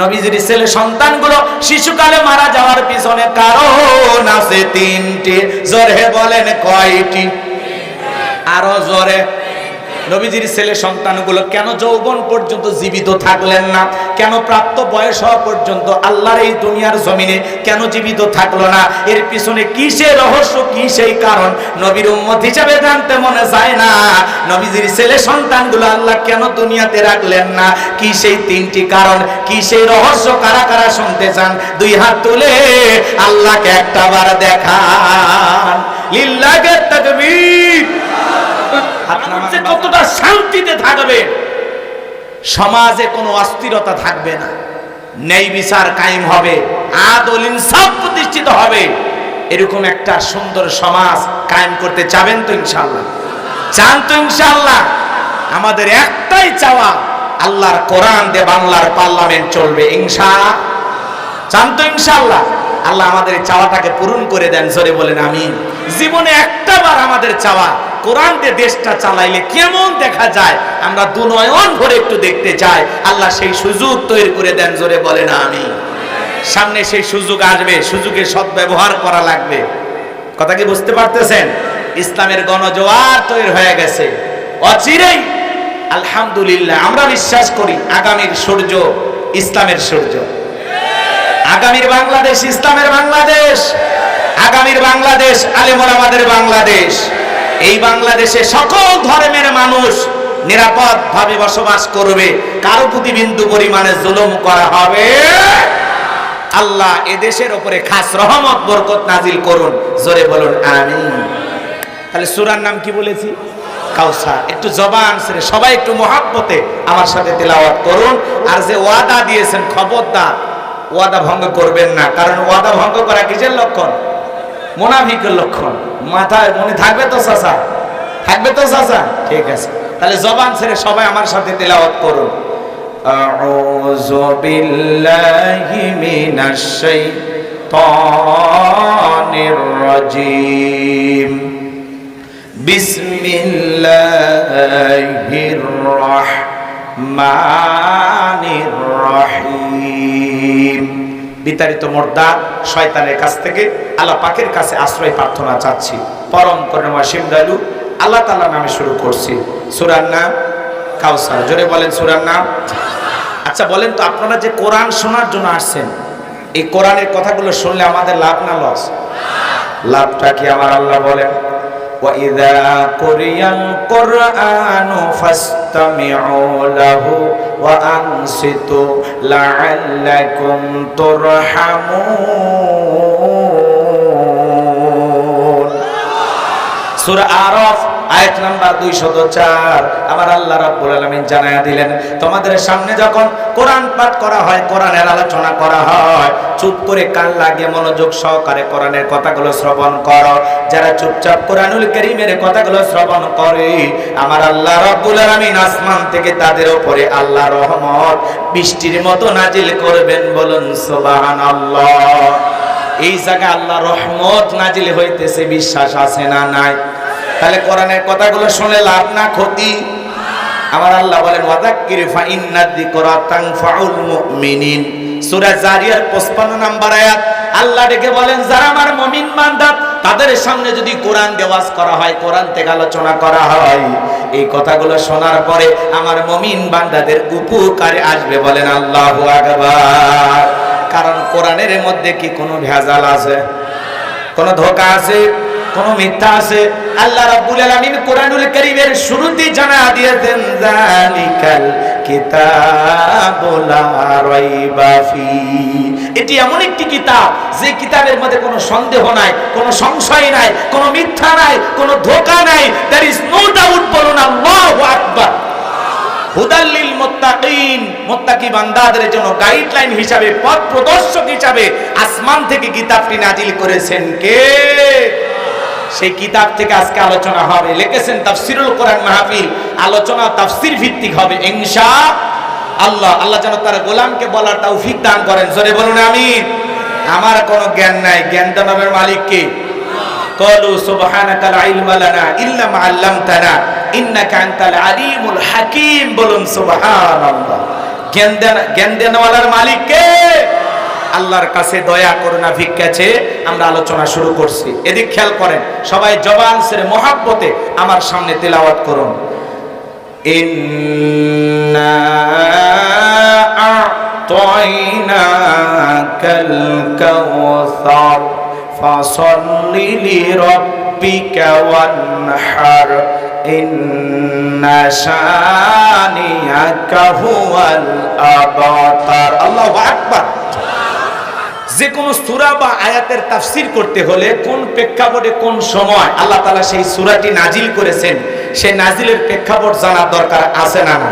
নবীজির ছেলে সন্তানগুলো শিশুকালে মারা যাওয়ার পিছনে কারণ আছে তিনটি। জোরে বলেন কয়টি? আরও জোরে। নবীজির ছেলে সন্তানগুলো কেন যৌবন পর্যন্ত জীবিত থাকলেন না? কেন প্রাপ্ত বয়স হওয়া পর্যন্ত আল্লাহর এই দুনিয়ার জমিনে কেন জীবিত থাকল না? এর পিছনে কি সে রহস্য কি সেই কারণ? নবীর উম্মত হিসাবে জানতে মনে যায় না। নবীজির ছেলে সন্তানগুলো আল্লাহ কেন দুনিয়াতে রাখলেন না? কি সেই তিনটি কারণ? কি সেই রহস্য? কারা কারা শুনতে চান? দুই হাত তুলে আল্লাহকে একটা বার দেখান। লিল্লাহে তাকবীর যে কতটা শান্তিতে থাকবে? সমাজে কোনো অস্থিরতা থাকবে না। ন্যায় বিচার কায়েম হবে, আদল ইনসাফ প্রতিষ্ঠিত হবে। এরকম একটা সুন্দর সমাজ কায়েম করতে চাবেন তো ইনশাআল্লাহ। চান তো ইনশাআল্লাহ। আমাদের একটাই চাওয়া, আল্লাহর কোরআন দিয়ে বাংলার পার্লামেন্ট চলবে ইনশা চান তো ইনশাআল্লাহ। আল্লাহ আমাদের চাওয়াটাকে পূরণ করে দেন, জোরে বলেন আমি জীবনে একটা বার আমাদের চাওয়া কোরআন দিয়ে দেশটা চালাইলে কেমন দেখা যায়? আমরা দুনয়ন ভরে একটু দেখতে চাই আল্লাহ সেই সুযোগ তৈরি করে দেন, জোরে বলে না আমি সামনে সেই সুযোগ আসবে, সুযোগের সদ্ব্যবহার করা লাগবে। কথা কি বুঝতে পারতেছেন? ইসলামের গণজোয়ার তৈরি হয়ে গেছে। অচিরেই, আলহামদুলিল্লাহ, আমরা বিশ্বাস করি আগামীর সূর্য ইসলামের সূর্য। আগামীর বাংলাদেশ ইসলামের বাংলাদেশ। আগামীর বাংলাদেশ আলেমর আমাদের বাংলাদেশ। এই বাংলাদেশে সকল ধর্মের মানুষ নিরাপদ ভাবে বসবাস করবে। কারও প্রতি বিন্দু পরিমাণে জুলুম করা হবে। আল্লাহ এদেশের উপরে খাস রহমত, বরকত নাজিল করুন। জোরে বলুন, আমিন। তাহলে সুরার নাম কি বলেছি? কাউসার। একটু জবান ছেড়ে সবাই একটু মহাব্বতে আমার সাথে তেলাওয়াত করুন। আর যে ওয়াদা দিয়েছেন, খবরদার, ওয়াদা ভঙ্গ করবেন না। কারণ ওয়াদা ভঙ্গ করা কিসের লক্ষণ? মোনাফিকের লক্ষণ। মাথায় মনে থাকবে তো চাচা থাকবে তো চাচা ঠিক আছে তাহলে জবান ছেড়ে সবাই আমার সাথে তেলাওয়াত করুন أعوذ بالله من الشيطان الرجيم بسم الله الرحمن الرحيم বিতাড়িত মোর্দা শয়তানের কাছ থেকে আল্লাহ পাকের কাছে আশ্রয় প্রার্থনা চাচ্ছি। পরম করুণা শিবদালু আল্লাহ তাআলা নামে শুরু করছি। সূরার নাম কাউসার জোরে বলেন সূরার নাম। আচ্ছা বলেন তো আপনারা যে কোরআন শোনার জন্য আসছেন, এই কোরআনের কথাগুলো শুনলে আমাদের লাভ না লস? লাভটা কি আমার আল্লাহ বলেন? وإذا قرئ القرآن فاستمعوا له وأنصتوا لعلكم ترحمون. سورة أعراف আয়াত নাম্বার 204 আমার আল্লাহ রাব্বুল আলামিন জানায়া দিলেন, তোমাদের সামনে যখন কোরআন পাঠ করা হয়, কোরআনের আলোচনা করা হয়, চুপ করে কান লাগিয়ে মনোযোগ সহকারে কোরআনের কথাগুলো শ্রবণ করো। যারা চুপচাপ কোরআনুল কারীমের কথাগুলো শ্রবণ করে, আমার আল্লাহ রাব্বুল আলামিন আসমান থেকে তাদের উপরে আল্লাহ রহমত বৃষ্টির মতো নাজিল করবেন বলুন, সুবহানাল্লাহ। এই জায়গায় আল্লাহ রহমত নাজিল হইতেছে, বিশ্বাস আছে না নাই? তাহলে কোরআনের কথাগুলো শুনে লাভ না ক্ষতি? আমার আল্লাহ বলেন ওয়াদাক্কির ফা ইন্নাদ যিকরা তানফাউল মুমিনিন। সূরা জারিয়ার 55 নাম্বার আয়াত, আল্লাহ ডেকে বলেন, যারা আমার মুমিন বান্দা, তাদের সামনে যদি কোরআন দেওয়াজ করা হয়, কোরআন থেকে আলোচনা করা হয়, এই কথাগুলো শোনার পরে আমার মুমিন বান্দাদের উপকারে আসবে বলেন আল্লাহু আকবার। কারণ কোরআনের মধ্যে কি কোনো ভেজাল আছে? কোন ধোকা আছে? কোন মিথ্যা আছে? আল্লাহ রাব্বুল আলামিন কোরআনুল কারীমের শুরুতেই জানা দিয়েছেন জালিকাল কিতাবুল রাইবা ফি। এটি এমন একটি কিতাব, যে কিতাবের মধ্যে কোনো সন্দেহ নাই, কোনো সংশয় নাই, কোনো মিথ্যা নাই, কোনো ধোকা নাই। দ্যার ইজ নো ডাউট বলুন, আল্লাহু আকবার। হুদাল্লিল মুত্তাকিন, মুত্তাকি বান্দাদের জন্য গাইডলাইন হিসাবে, পথ প্রদর্শক হিসাবে আসমান থেকে কিতাবটি নাজিল করেছেন কে? সেই কিতাব থেকে আজকে আলোচনা হবে। লিখেছেন তাফসিরুল কোরআন মাহফিল। আলোচনা তাফসির ভিত্তিক হবে। ইনশা আল্লাহ আল্লাহ যেন তার গোলামকে বলার তৌফিক দান করেন। জোরে বলুন আমি আমার কোনো জ্ঞান নাই। জ্ঞান দানবের মালিককে। কলু সুবহানাকা লা ইলমা লানা ইল্লা মা আল্লামতানা। ইন্নাকা আনতাল আলিমুল হাকিম। বলুন, সুবহানাল্লাহ। জ্ঞান দান জ্ঞান দেনওয়ালার মালিক কে আল্লাহর কাছে দয়া করুণা ভিক্ষাছে আমরা আলোচনা শুরু করছি। এদিক খেয়াল করেন, সবাই জবান সেরে মহাব্বতে আমার সামনে তেলাওয়াত করুন। ইন্না আ'তাইনাকাল আল্লাহু আকবার। যে কোন সূরা বা আয়াতের তাফসীর করতে হলে কোন প্রেক্ষাপটে কোন সময় আল্লাহ তালা সেই সুরাটি নাজিল করেছেন সেই নাজিলের প্রেক্ষাপট জানা দরকার আছে না না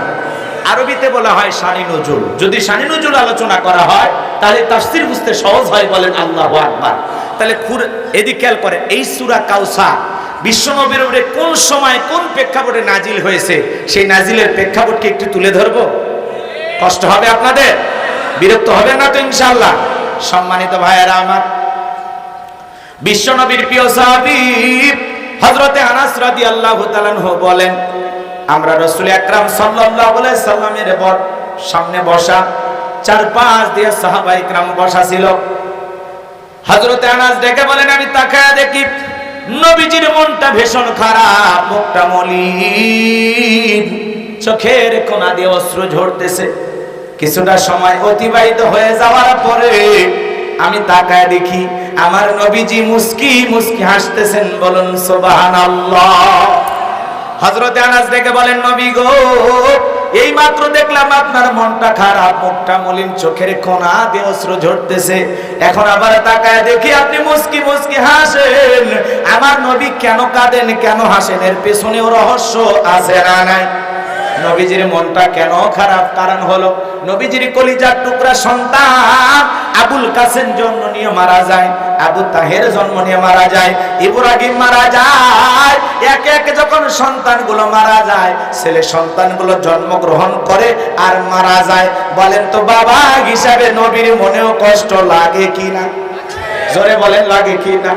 আরবিতে বলা হয় শানি নজুল যদি শানি নজুল আলোচনা করা হয়, তাহলে তাফসীর বুঝতে সহজ হয় বলেন আল্লাহ আকবার। তাহলে খুর এদিক খেয়াল করে, এই সুরা কাউসা বিশ্বনবীর উপরে কোন সময় কোন প্রেক্ষাপটে নাজিল হয়েছে, সেই নাজিলের প্রেক্ষাপটকে একটু তুলে ধরবো? কষ্ট হবে আপনাদের? বিরক্ত হবে না তো ইনশাআল্লাহ। সম্মানিত ভাইয়েরা আমার বিশ্বনবীর প্রিয় সাহাবী হযরতে আনাস রাদিয়াল্লাহু তাআলা বলেন, আমরা রাসূল আকরাম সাল্লাল্লাহু আলাইহি সাল্লামের সামনে বসা চার পাঁচ দিয়ে সাহাবা ইকরাম বসা ছিল। হযরতে আনাস ডেকে বলেন, আমি তাকায় দেখি নবীজির মনটা ভীষণ খারাপ, মুখটা মলিন, চোখের কোনা দিয়ে অশ্রু ঝরতেছে। কিছুটা সময় অতিবাহিত হয়ে যাওয়ার পরে আমি তাকায় দেখি আমার নবীজি মুস্কি মুস্কি হাসতেছেন, বলুন সুবহানাল্লাহ। হজরত আনাস ডেকে বলেন, নবী গো, এই মাত্র দেখলাম আপনার মনটা খারাপ, মুখটা মলিন, চোখের কোনা দিয়ে অশ্রু ঝরতেছে। এখন আবার তাকায় দেখি আপনি মুস্কি মুস্কি হাসেন। আমার নবী কেন কাঁদেন, কেন হাসেন? এর পেছনেও রহস্য আছে না নাই? নবীজির মনটা কেন খারাপ? কারণ হলো নবীজির কলিজার টুকরা সন্তান আবুল কাসেম জন্ম নিয়ে মারা যায়, আবু তাহের জন্ম নিয়ে মারা যায়, ইব্রাহিম মারা যায়, এক এক যখন সন্তানগুলো মারা যায়, ছেলে সন্তানগুলো জন্মগ্রহণ করে আর মারা যায়। বলেন তো বাবা, হিসাবে নবীর মনেও কষ্ট লাগে কিনা? জোরে বলেন, লাগে কিনা?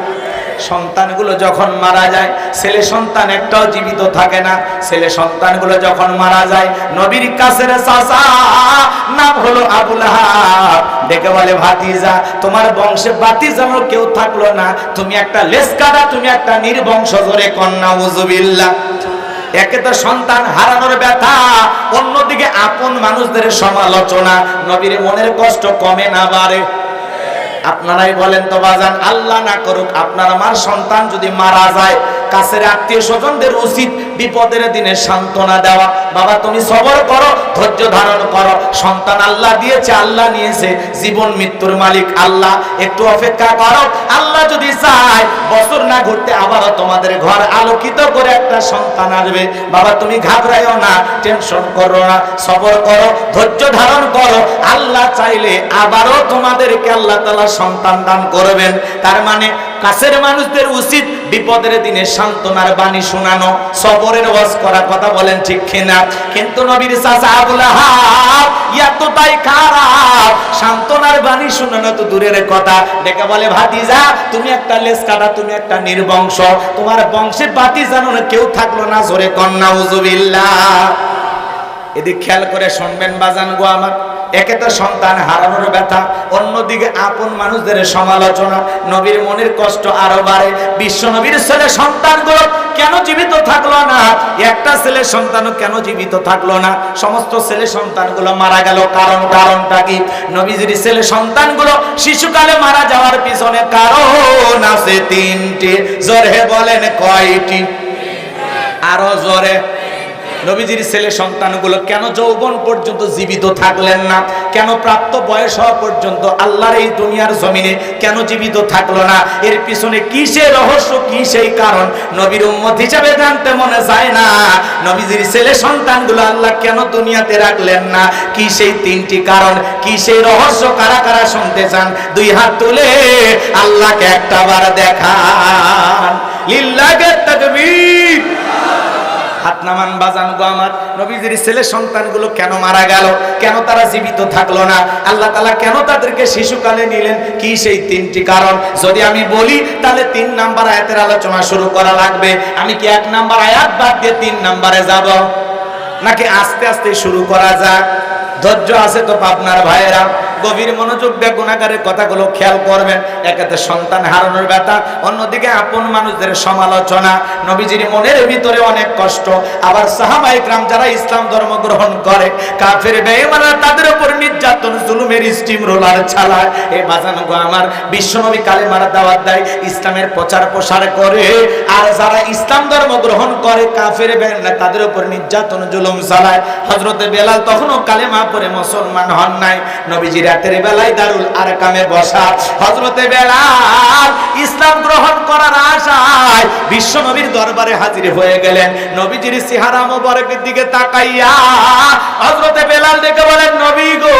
সন্তানগুলো যখন মারা যায়, ছেলে সন্তান একটাও জীবিত থাকে না। ছেলে সন্তানগুলো যখন মারা যায়, নবীর কাছের চাচা, নাম হলো আবুল ডেকে বলে, ভাতিজা, তোমার বংশে বাতিজানো কেউ থাকল না। তুমি একটা লেসকাদা তুমি একটা নির্বংশ ধরে কন্যা উজুবিল্লাহ একে তো সন্তান হারানোর ব্যথা, অন্যদিকে আপন মানুষদের সমালোচনা। নবীর মনের কষ্ট কমে না বাড়ে। আপনারাই বলেন তো বাজান, আল্লাহ না করুক, আপনার আমার সন্তান যদি মারা যায়, কাছের আত্মীয় স্বজনদের উচিত বিপদের দিনে সান্ত্বনা দেওয়া। বাবা, তুমি সবর করো, ধৈর্য ধারণ করো। সন্তান আল্লাহ দিয়েছে, আল্লাহ নিয়েছে, জীবন মৃত্যুর মালিক আল্লাহ। একটু অপেক্ষা করো, আল্লাহ যদি চায়, বছর না ঘুরতে আবারও তোমাদের ঘর আলোকিত করে একটা সন্তান আসবে। বাবা, তুমি ঘাবড়াইও না, টেনশন করো না, সবর করো, ধৈর্য ধারণ করো। আল্লাহ চাইলে আবারও তোমাদেরকে আল্লাহ তালা সন্তান দান করবেন। তার মানে কাছের মানুষদের উচিত বিপদের দিনে সান্ত্বনার বাণী শোনানো, সবরের ওয়াজ করা কথা বলেন ঠিক কিনা? কিন্তু নবীর চাচা আবুল আহাব এতটাই খারাপ। সান্ত্বনার বাণী শোনানো তো দূরের কথা। ডেকে বলে, ভাতিজা, তুমি একটা লেস কাটা, তুমি একটা নির্বংশ। তোমার বংশের বাতি জানো না কেউ থাকল না, জোরে কন্যা উজুবিল্লাহ এদিক খেয়াল করে শুনবেন বাজান গো আমার। একে তো সন্তান হারানোর ব্যথা, অন্যদিকে আপন মানুষদের সমালোচনা, নবীর মনের কষ্ট আরও বাড়ে, বিশ্ব নবীর ছেলে সন্তানগুলো কেন জীবিত থাকল না? একটা ছেলে সন্তানও কেন জীবিত থাকল না? সমস্ত ছেলে সন্তানগুলো মারা গেল, কারণ, কারণটা কি? নবীজির ছেলে সন্তানগুলো শিশুকালে মারা যাওয়ার পিছনে কারণ আছে তিনটি। জোরে বলেন কয়টি? আরও জোরে। নবীজির ছেলে সন্তানগুলো কেন যৌবন পর্যন্ত জীবিত থাকলেন না? কেন প্রাপ্ত বয়স হওয়া পর্যন্ত আল্লাহর এই দুনিয়ার জমিনে কেন জীবিত থাকল না? এর পিছনে কি সে রহস্য কি সেই কারণ? নবীর উম্মত হিসাবে জানতে মনে যায় না। নবীজির ছেলে সন্তানগুলো আল্লাহ কেন দুনিয়াতে রাখলেন না? কি সেই তিনটি কারণ? কি সেই রহস্য? কারা কারা শুনতে চান? দুই হাত তুলে আল্লাহকে একটা বার দেখান। লিল্লাহে তাকবীর। হাত নামান বাজান গো আমার। নবীজির ছেলে সন্তানগুলো কেন মারা গেল? কেন তারা জীবিত থাকল না? আল্লাহ তালা কেন তাদেরকে শিশুকালে নিলেন? কি সেই তিনটি কারণ? যদি আমি বলি, তাহলে তিন নাম্বার আয়াতের আলোচনা শুরু করা লাগবে। আমি কি এক নাম্বার আয়াত বাদ দিয়ে তিন নাম্বারে যাব? নাকি আস্তে আস্তে শুরু করা যাক? ধৈর্য আছে তো পাবনার ভাইয়েরা। গভীর মনোযোগ দিয়ে গুণাগারের কথাগুলো খেয়াল করবেন। একেতে সন্তান হারানোর ব্যথা, অন্যদিকে আপন মানুষদের সমালোচনা। নবীজির মনের ভিতরে অনেক কষ্ট। আবার সাহাবাইকরাম যারা ইসলাম ধর্ম গ্রহণ করে, কাফের বেঈমানরা তাদের উপর নির্যাতন, জুলুমের স্টিম রোলার চালায়। এই বাজানো গো আমার, বিশ্বনবী কালেমার দাওয়াত দেয়, ইসলামের প্রচার প্রসার করে। আর যারা ইসলাম ধর্ম গ্রহণ করে, কাফের বেঈমানরা তাদের উপর নির্যাতন, জুলুম চালায়। হযরতে বেলাল তখনও কালেমা পরে মুসলমান হন নাই। নবীজি রাতের বেলায় দারুল আরকামে বসা। হযরতে বেলাল ইসলাম গ্রহণ করার আশায় বিশ্ব নবীর দরবারে হাজির হয়ে গেলেন। নবীজির চেহারা মোবারকের দিকে তাকাইয়া হযরতে বেলাল ডেকে বলেন, নবী গো,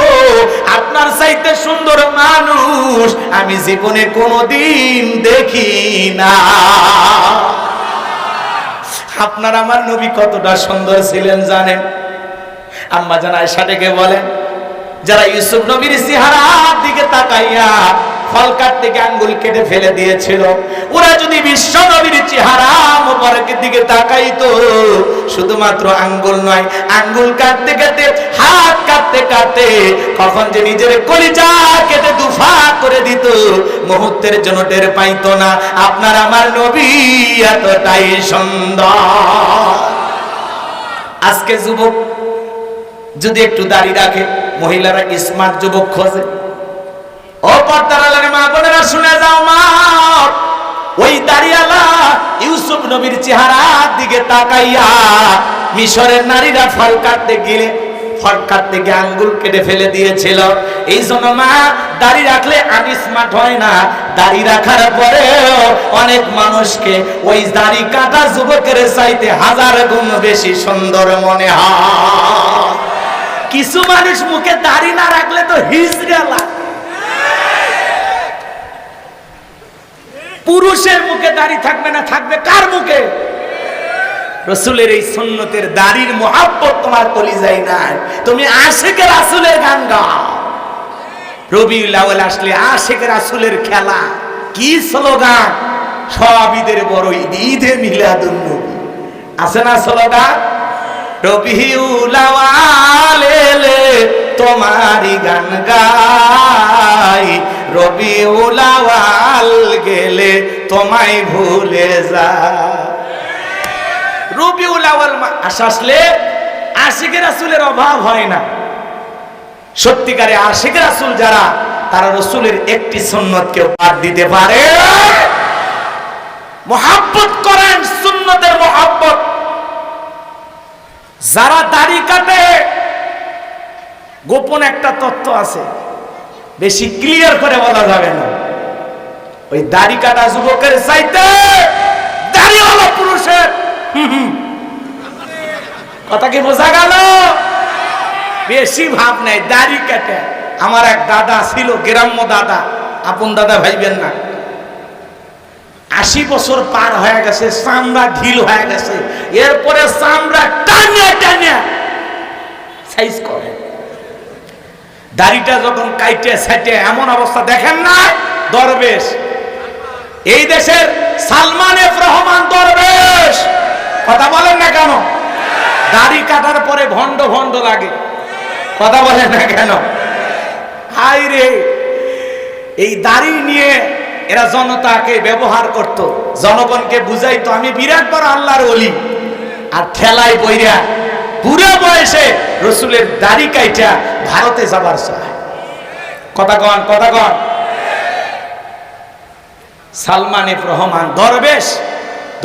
আপনার চাইতে সুন্দর মানুষ আমি জীবনে কোনোদিন দেখি না। আপনার আমার নবী কতটা সুন্দর ছিলেন জানেন? আম্মা জান আয়েশা ডেকে বলেন যারা ইউসুফ নবীর চেহারার দিকে তাকাইয়া ফল কাটতে গিয়ে আঙ্গুল কেটে ফেলে দিয়েছিল, ওরা যদি বিশ্ব নবীর চেহারা মোবারকের দিকে তাকাইতো, শুধুমাত্র আঙ্গুল নয়, আঙ্গুল কাটতে কাটতে, হাত কাটতে কাটতে কখন যে নিজের কলিজা কেটে দুফা করে দিত, মুহূর্তের জন্য টের পাইতো না, আপনার আমার নবী এতটাই সুন্দর। আজকে যুবক যদি একটু দাড়ি রাখে মহিলারা স্মার্ট যুবক খোঁজে। মা শুনে যাও মা। ওই নবীর চেহারার দিকে তাকাইয়া নারীরা কেটে ফেলে দিয়েছিল। এই জন্য মা, দাড়ি রাখলে আমি স্মার্ট হয় না। দাড়ি রাখার পরেও অনেক মানুষকে ওই দাড়ি কাটা যুবকের চাইতে হাজার গুণ বেশি সুন্দর মনে হয়। কিছু মানুষ মুখে দাড়ি না রাখলে তো হিজড়ালা পুরুষের মুখে দাড়ি থাকবে না, থাকবে কার মুখে? রসুলের এই সুন্নতের দাড়ির মহাব্বত তোমার কলিজাই নাই। তুমি আশেকের রাসুলের গান গাও। রবি লাওয়াল আসলে আশেকের রাসুলের খেলা। কি স্লোগান? সব ঈদের বড় ঈদ, ঈদে মিলাদুন নবী। আছে না স্লোগান? এলে তোমারি গান গাই। রবিউলাওয়াল গেলে তোমায় ভুলে যা রবিউলাওয়াল আসলে আশিকের রাসূলের অভাব হয় না। সত্যিকারে আশিকের রাসূল যারা, তারা রসুলের একটি সুন্নত কেউ বাদ দিতে পারে। মহাব্বত করেন, সুন্নতের মহাব্বত। যারা দাড়ি কাটে, গোপন একটা তত্ত্ব আছে। বেশি ক্লিয়ার করে বলা যাবে না। ওই দাড়ি কাটা যুবকের চাইতে দাড়িওয়ালা পুরুষের। কথা কি বোঝা গেল? বেশি ভাব নাই, দাড়ি কাটে। আমার এক দাদা ছিল, গ্রাম্য দাদা। আপন দাদা ভাইবেন না। আশি বছর পার হয়ে গেছে, চামড়া ঢিল হয়ে গেছে। এরপরে চামড়া টানিয়া টানিয়া সাইজ করে। দাড়িটা যখন কাইটে সাইটে এমন অবস্থা দেখেন না? দরবেশ। এই দেশের সালমান এফ রহমান দরবেশ। কথা বলেন না কেন? দাড়ি কাটার পরে ভন্ড ভন্ড লাগে। কথা বলেন না কেন? হাই রে! এই দাড়ি নিয়ে এরা জনতাকে ব্যবহার করত, জনগণকে বুঝাইতো, আমি বিরাট বড় আল্লাহর অলি আর ঠেলায় বইরা পুরো বয়সে রসুলের দাড়ি কাইটা ভারতে যাবার চায় কথা কন কথা কন। সালমান এফ রহমান দরবেশ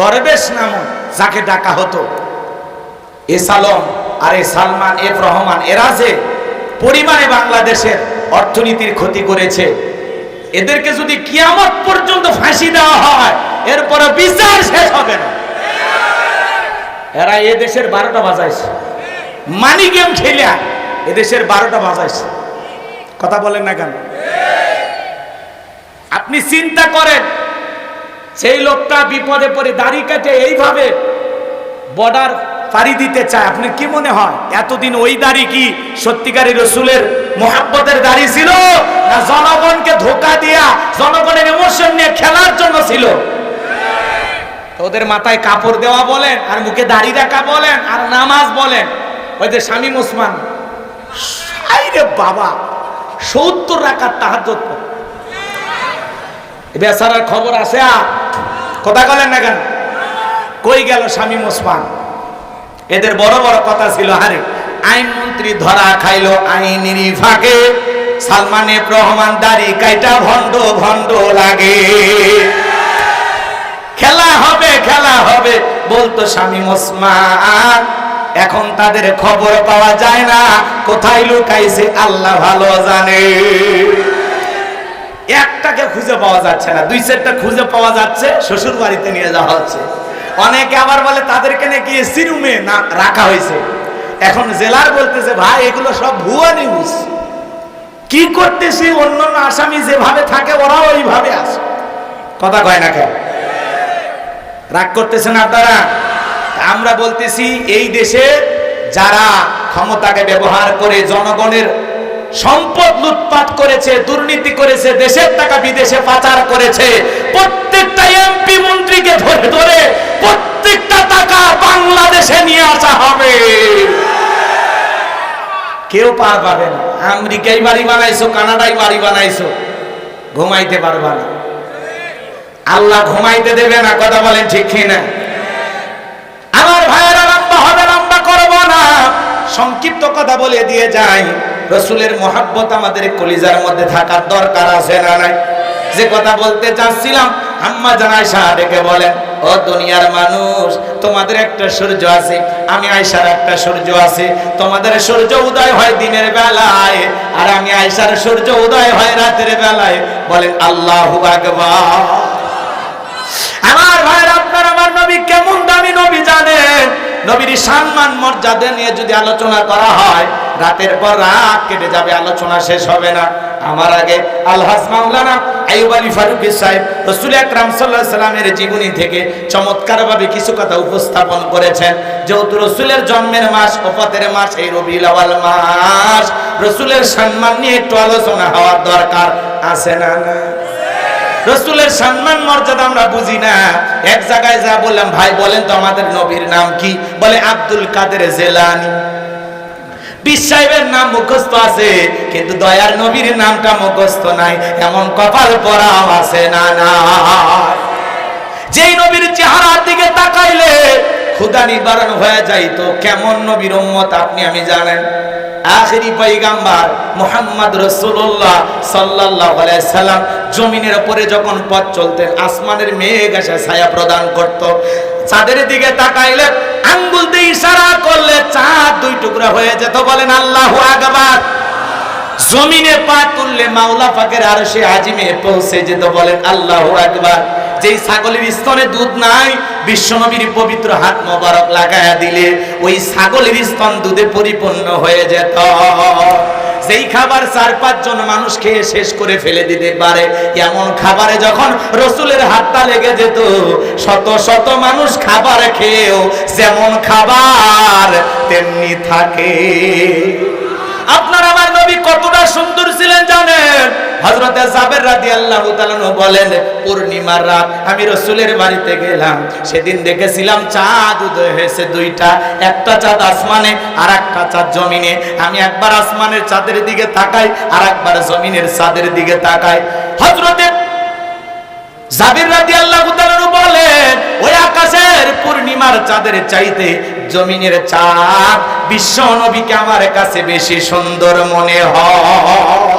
দরবেশ নাম যাকে ডাকা হতো। এ সালম আর এ সালমান এফ রহমান এরা যে পরিমাণে বাংলাদেশের অর্থনীতির ক্ষতি করেছে এদেরকে যদি কিয়ামত পর্যন্ত ফাঁসি দেওয়া হয়, এরপরে বিচার শেষ হবে না। এরা এ দেশের বারোটা বাজাইছে। মানি গেম খেলিয়া এদেশের বারোটা বাজাইছে। কথা বলেন না কেন? আপনি চিন্তা করেন, সেই লোকটা বিপদে পড়ে, দাড়ি কাটে এইভাবে বর্ডার পাড়ি দিতে চায়। আপনার কি মনে হয়? এতদিন ওই দাড়ি কি সত্যিকারী রসুলের মোহাব্বতের দাড়ি ছিল? না জনগণকে ধোকা দিয়া, জনগণের ইমোশন নিয়ে খেলার জন্য ছিল? ওদের মাথায় কাপড় দেওয়া বলেন, আর মুখে দাড়ি রাখা বলেন, আর নামাজ বলেন। ওই যে স্বামী ওসমান আইরে বাবা, সত্তর রাখার পড়ে। বেচারার খবর আছে আ কথা বলেন না কেন? কই গেল স্বামী মুসমান? এদের বড় বড় কথা ছিল, আরে আইনমন্ত্রী ধরা খাইলো আইনেরই ফাঁকে। সালমানে রহমান দাড়ি কাইটা ভণ্ড ভণ্ড লাগে। খেলা হবে খেলা হবে, বলতো স্বামী মুসমান এখন তাদের খবর পাওয়া যায় না, কোথায় লুকাইছে আল্লাহ ভালো জানে। একটাকে খুঁজে পাওয়া যাচ্ছে না, দুই চারটা খুঁজে পাওয়া যাচ্ছে শ্বশুর বাড়িতে নিয়ে যাওয়া হচ্ছে। অনেকে আবার বলে, তাদেরকে নাকি এসি রুমে না রাখা হয়েছে। এখন জেলার বলতেছে, ভাই, এগুলো সব ভুয়া নিউজ কি করতেছি অন্য আসামি যেভাবে থাকে ওরা ওইভাবে আসে কথা কয় না কেন রাগ করতেছেন আপনারা? আমরা বলতেছি, এই দেশে যারা ক্ষমতাকে ব্যবহার করে জনগণের সম্পদ লুটপাট করেছে, দুর্নীতি করেছে, দেশের টাকা বিদেশে পাচার করেছে প্রত্যেকটা এমপি মন্ত্রীকে ধরে ধরে প্রত্যেকটা টাকা বাংলাদেশে নিয়ে আসা হবে। কেউ পার পাবে না। আমেরিকায় বাড়ি বানাইছো, কানাডায় বাড়ি বানাইছো, ঘুমাইতে পারবা না। আল্লাহ ঘুমাইতে দেবে না, কথা বলেন ঠিক কিনা? আমার ভাইয়েরা লম্বা হবে, লম্বা করব না। সংক্ষিপ্ত কথা বলে দিয়ে যাই। রসুলের মোহাব্বত আমাদের কলিজার মধ্যে থাকার দরকার আছে না নাই? যে কথা বলতে চাচ্ছিলাম আম্মা জান আয়সা ডেকে বলেন, ও দুনিয়ার মানুষ, তোমাদের একটা সূর্য আছে। আমি আয়সার একটা সূর্য আছে। তোমাদের সূর্য উদয় হয় দিনের বেলায়, আর আমি আয়সার সূর্য উদয় হয় রাতের বেলায়। বলেন, আল্লাহু আকবার। আমার ভাইয়ের আপনার আমার নবী কেমন দামি নবী জানেন? নবীর সম্মান, মর্যাদা নিয়ে যদি আলোচনা করা হয়, রাতের পর রাত কেটে যাবে, আলোচনা শেষ হবে না। আমার আগে আলহাস মাওলানা আইয়ুব আলী ফারুকী সাহেব রসুল আকরাম সাল্লাহ সাল্লামের জীবনী থেকে চমৎকারভাবে কিছু কথা উপস্থাপন করেছেন। যেহেতু রসুলের জন্মের মাস ওপতের মাস, এই রবিউল আওয়াল মাস, রসুলের সম্মান নিয়ে একটু আলোচনা হওয়ার দরকার আছে না না রসুলের সম্মান, মর্যাদা আমরা বুঝি না। এক জায়গায় যা বললাম, ভাই, বলেন তো আমাদের নবীর নাম কি? বলে, আব্দুল কাদের জেলানি। পীর নাম মুখস্থ আছে, কিন্তু দয়ার নবীর নামটা মুখস্থ নাই। এমন কপাল পরাও আছে না না যেই নবীর চেহারার দিকে তাকাইলে ক্ষুদা নিবারণ হয়ে যাইতো কেমন নবীর উম্মত আপনি আমি জানেন? আখেরি পৈগাম্বার মোহাম্মদ রসুল্লাহ সাল্লাহ সাল্লাম জমিনের ওপরে যখন পথ চলতেন, আসমানের মেঘ এসে ছায়া প্রদান করত। চাঁদের দিকে তাকাইলে আঙ্গুল দিয়ে ইশারা করলে চাঁদ দুই টুকরা হয়ে যেত। বলেন আল্লাহ আকবার। জমিনে পা তুললে মাওলা পাকের আর সে আজিমে পৌঁছে যেত। বলেন আল্লাহ আকবার। যেই ছাগলের স্তনে দুধ নাই বিশ্বনবীর পবিত্র হাত মোবারক লাগায়া দিলে ওই ছাগলের স্তন দুধে পরিপূর্ণ হয়ে যেত। যেই খাবার চার পাঁচজন মানুষ খেয়ে শেষ করে ফেলে দিতে পারে, এমন খাবারে যখন রসুলের হাতটা লেগে যেত, শত শত মানুষ খাবার খেয়েও যেমন খাবার তেমনি থাকে। আপনার আমার নবী কতটা সুন্দর ছিলেন জানেন? হযরতে জাবের রাদিয়াল্লাহু তাআলা বলেন, পূর্ণিমার রাত, আমি রসুলের বাড়িতে গেলাম। সেদিন দেখেছিলাম চাঁদ উদয় হয়েছে দুইটা। একটা চাঁদ আসমানে আর একটা চাঁদ জমিনে। আমি একবার আসমানের চাঁদের দিকে তাকাই আর একবার জমিনের চাঁদের দিকে তাকাই। হযরতে জাবির রাদিয়াল্লাহু তাআলা বলেন পূর্ণিমার চাঁদের চাইতে জমিনের চাঁদ বিশ্ব নবীকে আমার কাছে বেশি সুন্দর মনে হয়।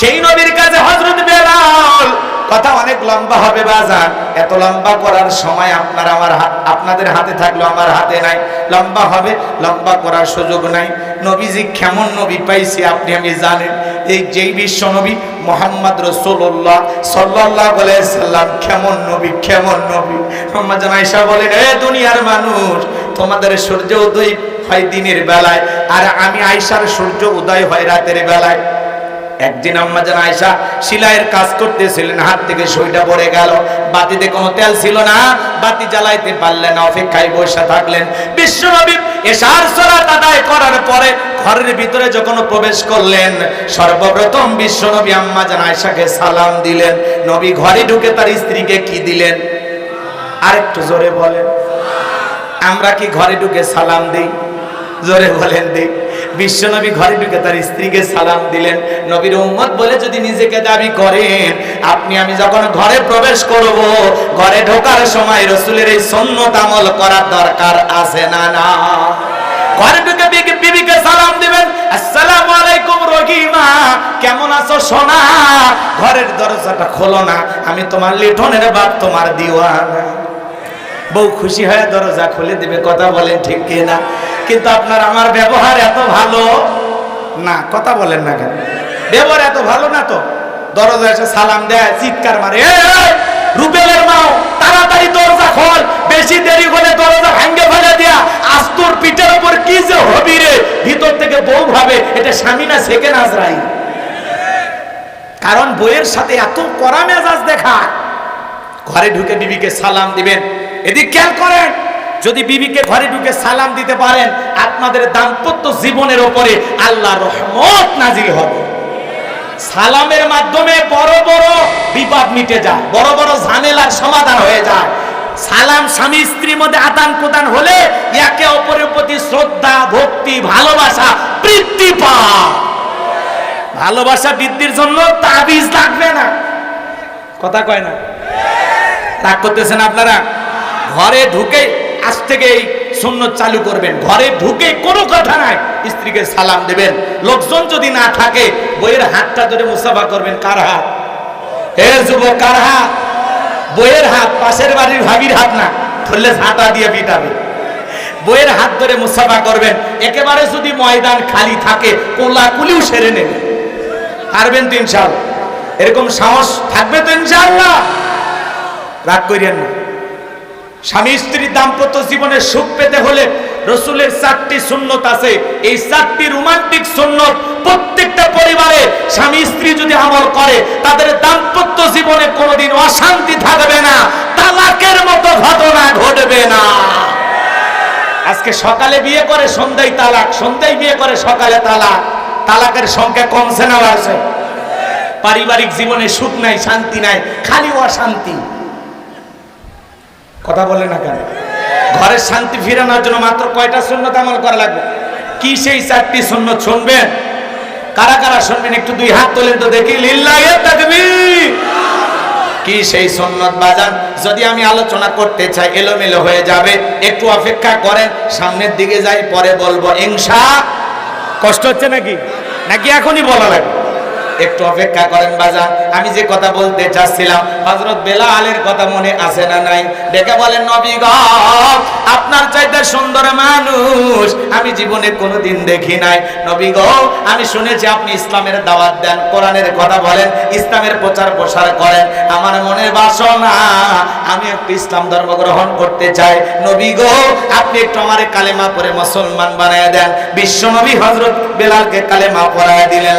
সেই নবীর কাছে হজরত বেলাল, কথা অনেক লম্বা হবে বাজার। এত লম্বা করার সময় আপনার আমার আপনাদের হাতে থাকল আমার হাতে নাই। লম্বা হবে, লম্বা করার সুযোগ নাই। নবীজি কেমন নবী পাইছি আপনি আমি জানেন। এই যেই বিশ্ব নবী মোহাম্মদ রসুল্লাহ সাল্লাহ সাল্লাম কেমন নবী কেমন নবী। মোহাম্মদ জানাইশা বলেন, এ দুনিয়ার মানুষ, তোমাদের সূর্য উদয় হয় দিনের বেলায়, আর আমি আয়সার সূর্য উদয় হয় রাতের বেলায়। একদিন আম্মা জান আয়সা সিলাইয়ের কাজ করতেছিলেন, হাত থেকে সইটা পড়ে গেল। বাতিতে কোনো তেল ছিল না, বাতি জ্বালাইতে পারলেন অপেক্ষায় বসে থাকলেন। বিশ্বনবী এশার সালাত আদায় করার পরে ঘরের ভিতরে যখন প্রবেশ করলেন, সর্বপ্রথম বিশ্বনবী আম্মা জান আয়েশাকে সালাম দিলেন। নবী ঘরে ঢুকে তার স্ত্রীকে কি দিলেন? আরেকটু জোরে বলেন। আমরা কি ঘরে ঢুকে সালাম দিই? জোরে বলেন দিই। বিশ্বনবী ঘরে ঢুকে তার স্ত্রীকে সালাম দিলেন, নবীর উম্মত বলে যদি নিজেকে দাবি করেন, আপনি আমি যখন ঘরে প্রবেশ করব, ঘরে ঢোকার সময় রসুলের এই সন্ন্যত আমল করার দরকার আছে না না? ঘরে ঢুকে বিবিকে সালাম দিবেন, আসসালামু আলাইকুম রহিমা, কেমন আছো সোনা? ঘরের দরজাটা খোলো না, আমি তোমার লিঠনের বাপ, তোমার দিওয়ানা। বউ খুশি হয়ে দরজা খুলে দিবে কথা বলেন ঠিক না কিন্তু আপনার আমার ব্যবহার এত ভালো। না কথা বলেন না কেন? ব্যবহার এত ভালো না তো? দরজা এসে সালাম দেয় চিৎকার মারে "এই, এই, রুবেলের মাও তাড়াতাড়ি দরজা খোল বেশি দেরি হলে দরজা ভাঙ্গে ফেলে দিয়া আজ তোর পিঠের উপর কি যে হবি রে? ভিতর থেকে বউ ভাবে এটা স্বামী না সেকেন্ড আজরাই কারণ বইয়ের সাথে এত কড়া মেজাজ দেখা ঘরে ঢুকে বিবিকে সালাম দিবেন এদিক খেয়াল করেন, যদি বিবিকে ঘরে ঢুকে সালাম দিতে পারেন, আপনাদের দাম্পত্য জীবনের ওপরে আল্লাহ রহমত নাজিল হবে। সালামের মাধ্যমে বড় বড় বিপদ মিটে যায়, বড় বড় ঝামেলার সমাধান হয়ে যায়। সালাম স্বামী স্ত্রীর মধ্যে আদান প্রদান হলে একে অপরের প্রতি শ্রদ্ধা, ভক্তি, ভালোবাসা বৃদ্ধি পায়। ভালোবাসা বৃদ্ধির জন্য তাবিজ লাগবে না। কথা কয় না? রাগ করতেছেন আপনারা? ঘরে ঢুকে আজ থেকে এই সুন্নত চালু করবেন। ঘরে ঢুকে কোনো কথা নাই। স্ত্রীকে সালাম দেবেন। লোকজন যদি না থাকে, বইয়ের হাতটা ধরে মুসাফা করবেন। কার হাত? হে যুবক, কার হাত? বইয়ের হাত, পাশের বাড়ির ভাবির হাত না, ধরলে ঝাঁটা দিয়ে পিটাবে। বইয়ের হাত ধরে মুসাফা করবেন। একেবারে যদি ময়দান খালি থাকে কোলা কুলিও সেরে নেবে। পারবেন তো ইনশাআল্লাহ? এরকম সাহস থাকবে তো ইনশাআল্লাহ? রাগ করিয়েন না। স্বামী স্ত্রীর দাম্পত্য জীবনে সুখ পেতে হলে রসুলের চারটি সুন্নত আছে। এই চারটি রোমান্টিক সুন্নত প্রত্যেকটা পরিবারে স্বামী স্ত্রী যদি আমল করে, তাদের দাম্পত্য জীবনে কোনোদিন অশান্তি থাকবে না, তালাকের মতো ঘটনা ঘটবে না। আজকে সকালে বিয়ে করে, সন্ধ্যায় তালাক, সন্ধ্যায় বিয়ে করে, সকালে তালাক। তালাকের সংখ্যা কমছে না বাড়ছে? পারিবারিক জীবনে সুখ নাই, শান্তি নাই, খালি অশান্তি। কথা বলে না কেন? ঘরের শান্তি ফিরানোর জন্য মাত্র কয়টা সুন্নত আমল করা লাগবে? কি সেই চারটি শূন্য শুনবেন? কারা কারা শুনবেন? একটু দুই হাত তোলেন তো দেখি। লিল্লাহে কি সেই সুন্নত বাজান? যদি আমি আলোচনা করতে চাই, এলোমেলো হয়ে যাবে। একটু অপেক্ষা করেন, সামনের দিকে যাই, পরে বলব, ইনশা, কষ্ট হচ্ছে নাকি? নাকি এখনই বলা লাগবে? একটু অপেক্ষা করেন বাজান। আমি যে কথা বলতে চাচ্ছিলাম হজরত বেলালের কথা মনে আছে না নাই? ডেকে বলেন, নবী গো, আপনার চাইতে সুন্দর মানুষ আমি জীবনে কোনোদিন দেখি নাই। নবী গো, আমি শুনেছি আপনি ইসলামের দাওয়াত দেন, কোরআনের কথা বলেন, ইসলামের প্রচার প্রসার করেন। আমার মনের বাসনা, আমি একটু ইসলাম ধর্ম গ্রহণ করতে চাই। নবী গো, আপনি একটু আমার কালেমা পরে মুসলমান বানায় দেন। বিশ্ব নবী হজরত বেলালকে কালেমা পড়ায় দিলেন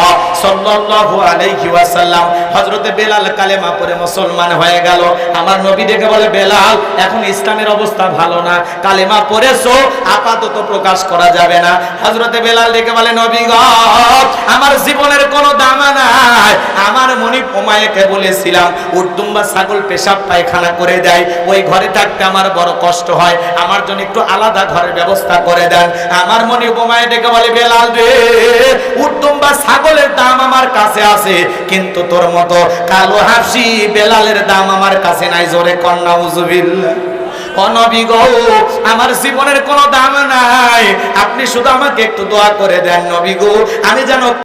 সাল্লাল্লাহু আলাইহি ওয়াসাল্লাম, হযরতে বেলাল কালেমা পড়ে মুসলমান হয়ে গেল। আমার নবী দেখে বলে, বেলাল, এখন ইসলামের অবস্থা ভালো না। কালেমা পড়েছো, আপাতত প্রকাশ করা যাবে না। বেলাল দেখে বলে, নবী আমার জীবনের কোনো নাই। আমার মনি বলেছিলাম উর্দুম্বা ছাগল পেশাব পায়খানা করে দেয়। ওই ঘরে থাকতে আমার বড় কষ্ট হয়। আমার জন্য একটু আলাদা ঘরের ব্যবস্থা করে দেন। আমার মনি বোমায় ডেকে বলে, বেলাল রে উর্দুম্বা ছাগলের দাম আমার কাছে আছে, কিন্তু তোর মতো কালো হাসি বেলালের দাম আমার কাছে নাই, জোরে কন্যা উজুবিল্লা অনবী গো, আমার জীবনের কোনো দাম নাই, আপনি শুধু আমাকে একটু দোয়া করে দেন নবী আমি যেন